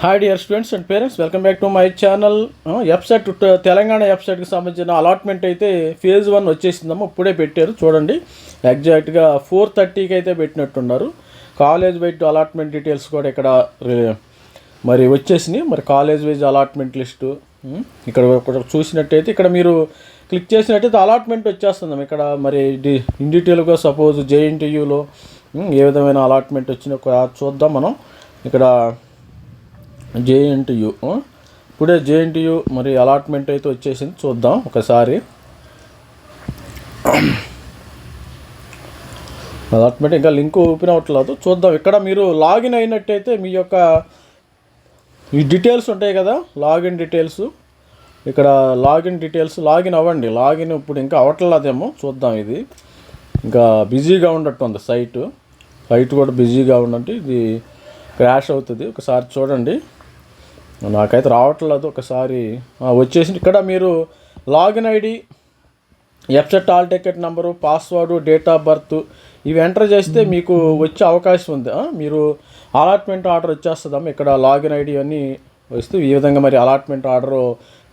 Hi dear students and parents welcome back to my channel website Telangana వెబ్సైట్కి సంబంధించిన allotment అయితే phase one వచ్చేసిందమ్మా. ఇప్పుడే పెట్టారు. చూడండి. ఎగ్జాక్ట్గా ఫోర్ థర్టీకి అయితే పెట్టినట్టున్నారు. కాలేజ్ వైజ్ అలాట్మెంట్ డీటెయిల్స్ కూడా ఇక్కడ మరి వచ్చేసినాయి. మరి కాలేజ్ వైజ్ అలాట్మెంట్ లిస్టు ఇక్కడ చూసినట్టయితే ఇక్కడ మీరు క్లిక్ చేసినట్టయితే అలాట్మెంట్ వచ్చేస్తుందమ్మా. ఇక్కడ మరి డి ఇన్ డీటెయిల్గా సపోజ్ జేఎన్టీయూలో ఏ విధమైన అలాట్మెంట్ వచ్చినా ఒక చూద్దాం మనం. ఇక్కడ జేఎన్టీయు. ఇప్పుడే జేఎన్టీయు మరి అలాట్మెంట్ అయితే వచ్చేసింది. చూద్దాం ఒకసారి. అలాట్మెంట్ ఇంకా లింక్ ఓపెన్ అవ్వట్లేదు. చూద్దాం. ఇక్కడ మీరు లాగిన్ అయినట్టయితే మీ యొక్క ఈ డీటెయిల్స్ ఉంటాయి కదా? Login details. ఇక్కడ లాగిన్ డీటెయిల్స్ లాగిన్ అవ్వండి. లాగిన్ ఇప్పుడు ఇంకా అవ్వట్లేదేమో. చూద్దాం ఇది. ఇంకా బిజీగా ఉన్నట్టుంది సైట్. సైట్ కూడా బిజీగా ఉండండి ఇది క్రాష్ అవుతుంది. ఒకసారి చూడండి. నాకైతే రావట్లేదు ఒకసారి. వచ్చేసి ఇక్కడ మీరు login ID website hall ticket number password date of birth ఇవి ఎంటర్ చేస్తే మీకు వచ్చే అవకాశం ఉంది. మీరు అలాట్మెంట్ ఆర్డర్ వచ్చేస్తుందమ్మా ఇక్కడ లాగిన్ ఐడి అన్నీ వస్తే ఈ విధంగా మరి అలాట్మెంట్ ఆర్డర్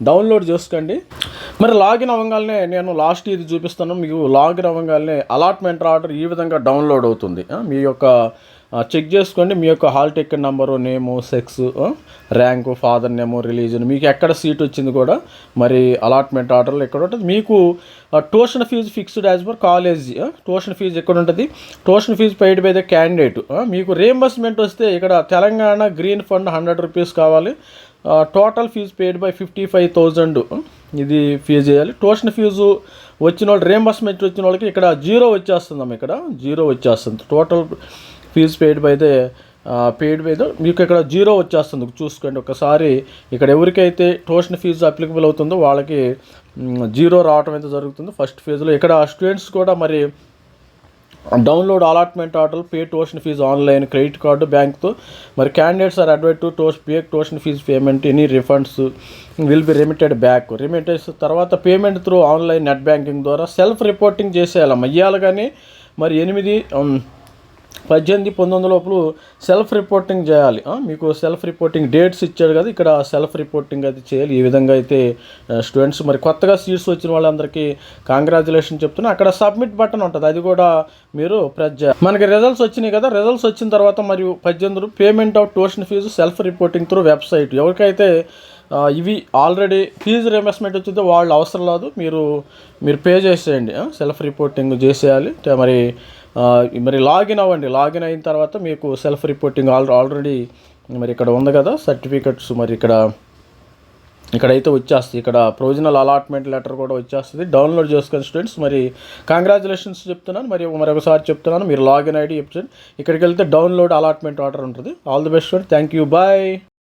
డౌన్లోడ్ చేసుకోండి. మరి లాగిన్ అవ్వగానే నేను లాస్ట్ ఇది చూపిస్తాను. మీకు లాగిన్ అవ్వగానే అలాట్మెంట్ ఆర్డర్ ఈ విధంగా డౌన్లోడ్ అవుతుంది. మీ యొక్క చెక్ చేసుకోండి. మీ యొక్క hall ticket number name sex rank father name religion. మీకు ఎక్కడ సీట్ వచ్చింది కూడా మరి అలాట్మెంట్ ఆర్డర్లు ఎక్కడ ఉంటుంది? మీకు tuition fee fixed as per college tuition fee ఎక్కడ ఉంటుంది? Tuition fee paid by the candidate మీకు రియంబర్స్మెంట్ వస్తే ఇక్కడ Telangana green fund hundred rupees కావాలి. Total fee paid by fifty five thousand ఇది ఫీజు చేయాలి. ట్యూషన్ ఫీజు వచ్చిన వాళ్ళు రియంబర్స్మెంట్ వచ్చిన వాళ్ళకి ఇక్కడ జీరో వచ్చేస్తుందమ్మ ఇక్కడ. జీరో వచ్చేస్తుంది. Total fee paid by the paid by the మీకు ఇక్కడ జీరో వచ్చేస్తుంది. చూసుకోండి ఒకసారి ఇక్కడ ఎవరికైతే ట్యూషన్ ఫీజు అప్లికబుల్ అవుతుందో వాళ్ళకి జీరో రావటం అయితే జరుగుతుంది. ఫస్ట్ ఫేజ్లో ఇక్కడ స్టూడెంట్స్ కూడా మరి download allotment order pay tuition fee online credit card బ్యాంక్తో. మరి క్యాండిడేట్స్ ఆర్ అడ్వైట్ to toes pay tuition fee payment any refunds will be remitted back రిమిటెడ్స్ తర్వాత payment through online net banking ద్వారా సెల్ఫ్ రిపోర్టింగ్ చేసేయాలి ఇయ్యాలి కానీ మరి ఎనిమిది పద్దెనిమిది పంతొమ్మిది లోపల సెల్ఫ్ రిపోర్టింగ్ చేయాలి. మీకు సెల్ఫ్ రిపోర్టింగ్ డేట్స్ ఇచ్చాడు కదా ఇక్కడ సెల్ఫ్ రిపోర్టింగ్ అది చేయాలి. ఈ విధంగా అయితే స్టూడెంట్స్ మరి కొత్తగా సీట్స్ వచ్చిన వాళ్ళందరికీ కాంగ్రాచులేషన్ చెప్తున్నా. అక్కడ సబ్మిట్ బటన్ ఉంటుంది. అది కూడా మీరు ప్రెస్ చేయాలి. మనకి రిజల్ట్స్ వచ్చినాయి కదా రిజల్ట్స్ వచ్చిన తర్వాత మరియు పద్దెనిమిది payment of tuition fee self reporting through website ఎవరికైతే ఇవి ఆల్రెడీ ఫీజు రియంబర్స్మెంట్ వచ్చిందో వాళ్ళు అవసరం లేదు మీరు మీరు పే చేసేయండి. సెల్ఫ్ రిపోర్టింగ్ చేసేయాలి. మరి మరి లాగిన్ అవ్వండి. లాగిన్ అయిన తర్వాత మీకు సెల్ఫ్ రిపోర్టింగ్ ఆల్ ఆల్రెడీ మరి ఇక్కడ ఉంది కదా సర్టిఫికెట్స్ మరి ఇక్కడ ఇక్కడైతే వచ్చేస్తుంది ఇక్కడ ప్రొవిజనల్ అలాట్మెంట్ లెటర్ కూడా వచ్చేస్తుంది. డౌన్లోడ్ చేసుకుని స్టూడెంట్స్ మరి కంగ్రాచులేషన్స్ చెప్తున్నాను. మరి మరొకసారి చెప్తున్నాను. మీరు లాగిన్ ఐడి చెప్తాను. ఇక్కడికి వెళ్తే డౌన్లోడ్ అలాట్మెంట్ ఆర్డర్ ఉంటుంది. All the best student. Thank you. Bye.